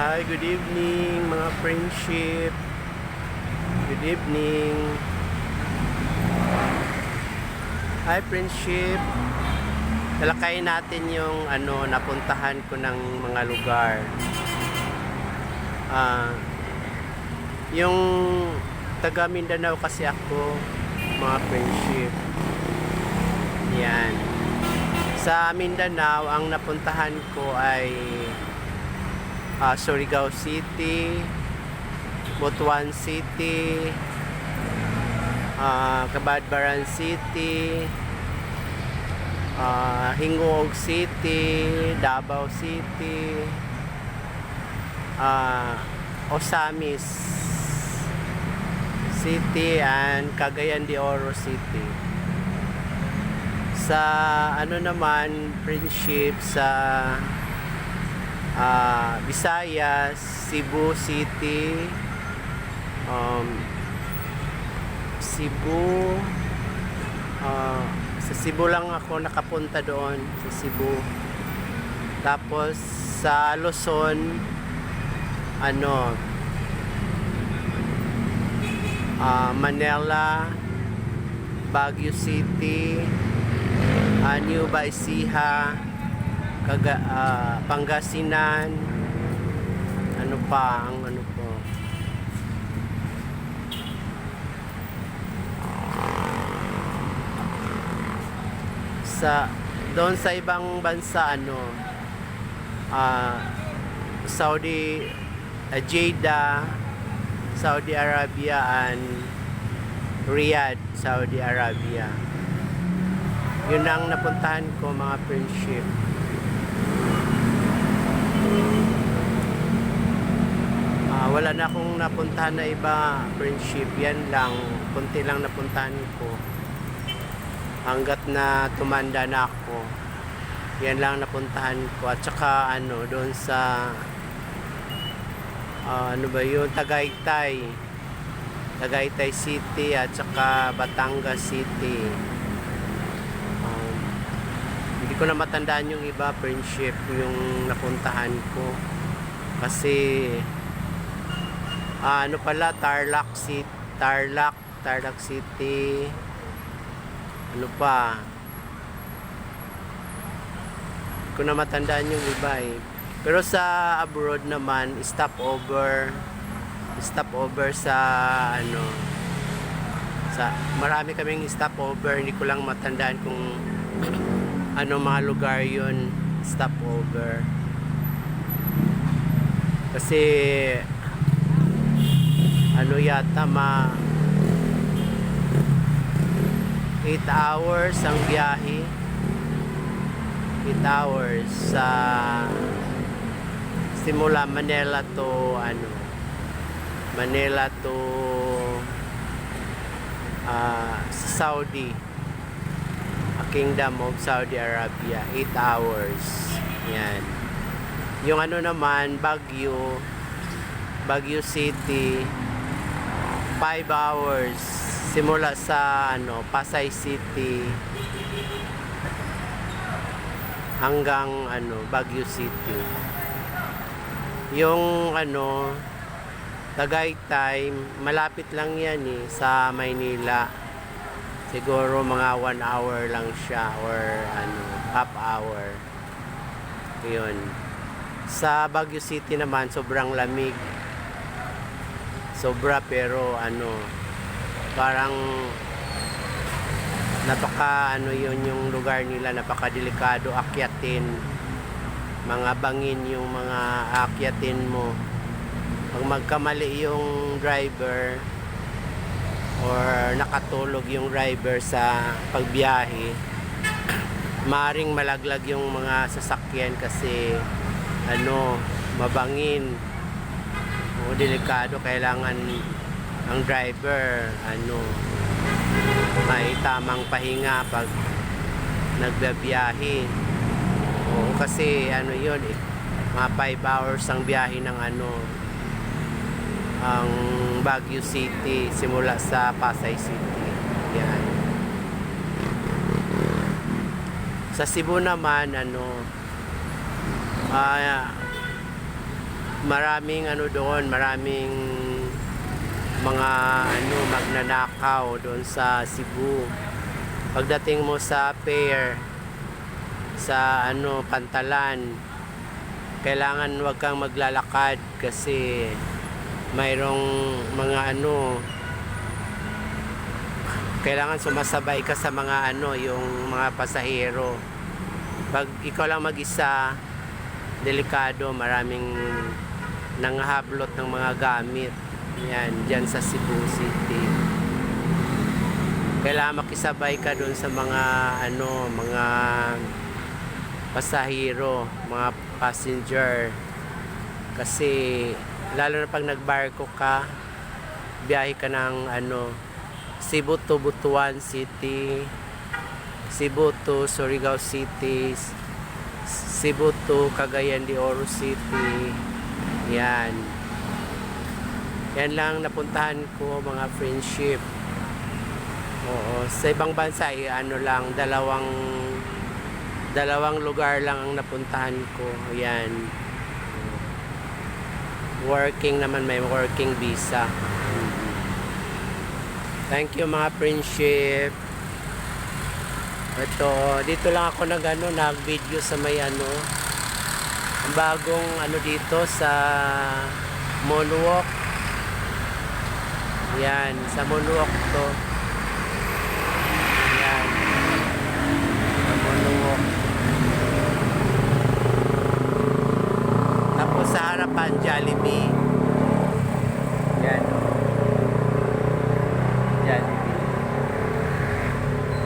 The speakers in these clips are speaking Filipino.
Hi, good evening mga friendship. Good evening. Hi, friendship. Talakayin natin yung ano napuntahan ko ng mga lugar. Ah, yung taga Mindanao kasi ako, mga friendship. Yan. Sa Mindanao, ang napuntahan ko ay ah, Surigao City, Butuan City, ah, Cabadbaran City, ah, Hingoog City, Davao City, ah, Osamis City, and Cagayan de Oro City. Sa ano naman, friendship sa ah Visayas, Cebu City, um, Cebu, ah, sa Cebu lang ako nakapunta doon, sa Cebu. Tapos sa Luzon, ano, ah, Manila, Baguio City, ah, New Baisiha, Kaga, ah, Pangasinan, ano pa, ang ano po, sa doon sa ibang bansa ano ah Saudi uh, Jeddah Saudi Arabia and Riyadh Saudi Arabia. Yun ang napuntahan ko mga friendship Ah, wala na akong napuntahan na iba friendship. Yan lang kunti lang napuntahan ko. Hanggat na tumanda na ako yan lang napuntahan ko. At saka ano doon sa ah, ano ba yun? Tagaytay. Tagaytay City at saka Batangas City ko na matandaan yung iba friendship yung napuntahan ko. Kasi ah, ano pala Tarlac City Tarlac Tarlac City. Ano pa? Ko na matandaan yung iba eh. Pero sa abroad naman stop over stop over sa ano sa marami kaming stop over hindi ko lang matandaan kung ano mga lugar yun? Stop over kasi ano yata ma 8 hours ang biyahe. 8 hours sa simula Manila to ano Manila to sa Saudi Kingdom of Saudi Arabia 8 hours. Yan. Yung ano naman Baguio Baguio City 5 hours. Simula sa ano Pasay City hanggang ano Baguio City. Yung ano Tagaytay malapit lang yan eh sa Maynila siguro mga 1 hour lang siya or ano half hour. Yun. Sa Baguio City naman sobrang lamig. Sobra pero ano parang napaka ano yun yung lugar nila napaka delikado akyatin. Mga bangin yung mga akyatin mo. Pag magkamali yung driver or nakatulog yung driver sa pagbiyahe maring malaglag yung mga sasakyan kasi ano mabangin o delikado kailangan ang driver ano may tamang pahinga pag nagbabiyahe o kasi ano yun eh, mga 5 hours ang biyahe ng ano ang Baguio City simula sa Pasay City yan sa Cebu naman ano ah maraming ano doon, maraming mga ano magnanakaw doon sa Cebu. Pagdating mo sa pier sa ano Pantalan, kailangan wag kang maglalakad kasi mayroong mga ano kailangan sumasabay ka sa mga ano yung mga pasahero. Pag ikaw lang mag-isa delikado maraming nanghablot ng mga gamit. Yan dyan sa Cebu City. Kailangan makisabay ka doon sa mga ano mga pasahero mga passenger. Kasi lalo na pag nagbarko ka biyahe ka ng ano Cebu to Butuan City Cebu to Surigao City Cebu to Cagayan de Oro City yan. Yan lang napuntahan ko mga friendship. Oo sa ibang bansa ay ano lang dalawang dalawang lugar lang ang napuntahan ko yan working naman may working visa. Thank you mga friendship. Ito dito lang ako nag ano nag video sa may ano bagong ano dito sa Moonwalk yan sa Moonwalk to yan sa Moonwalk tapos sa harapan Jollibee. Yan. Jollibee.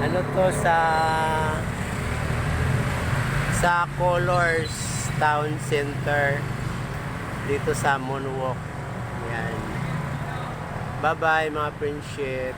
Ano to sa sa Colors Town Center dito sa Moonwalk. Yan. Bye bye mga friendship